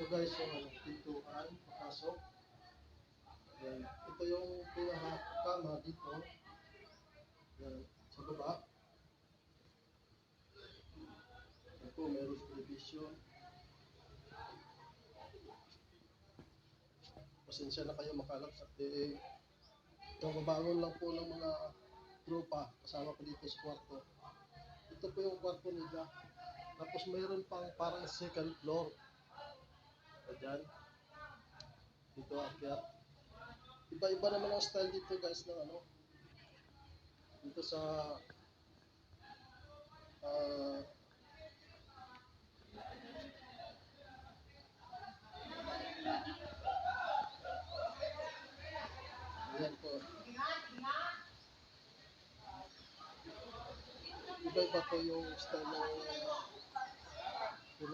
Ito guys, yung ano, pintuan, papasok. Yan. Ito yung pinaka-kama dito. Yan. Sa baba. Po, meron television. Pasensya na kayo makalat sa eh, Kababangon lang po ng mga tropa kasama ko dito sa kwarto. Ito po yung kwarto nila. Tapos mayroon pang parang second floor. Ayan. Dito akyat. Iba-iba naman ang style dito guys ng ano. Dito sa ah Ayan po. Iba-iba po yung style ng uh,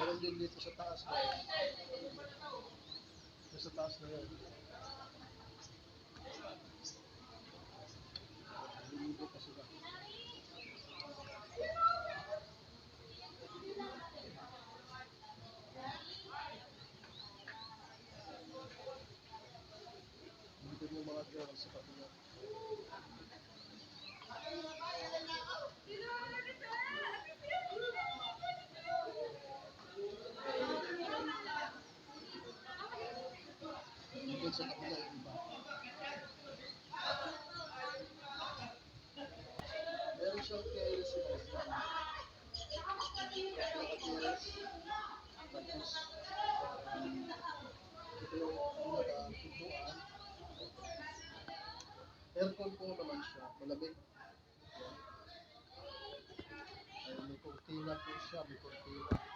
Meron din dito sa taas Yung sa taas na pa sila. Dito kapila. Sa kapila yung iba. Meron siyang yung pinaka-pintuan. Aircon po naman siya, malamig. Yan. Ay, may kurtina po siya, may kurtina.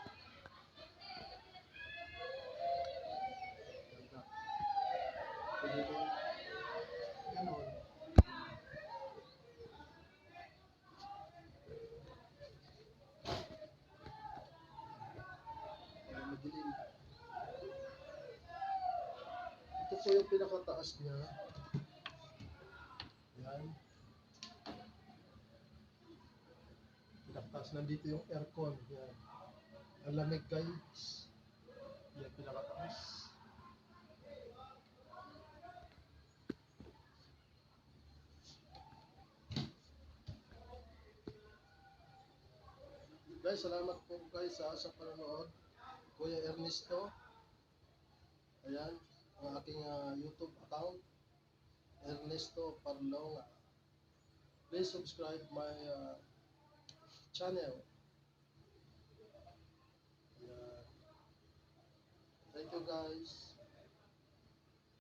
Madilim. Ito po yung pinakataas niya. Yan. Pinakataas. Nandito yung aircon. Yan. Ang lamig guys. Guys, salamat po guys sa, sa panonood. Kuya Ernesto. Ayan, ang aking ah, YouTube account. Ernesto Parlonga. Please subscribe my uh, channel. Yeah. Thank you guys.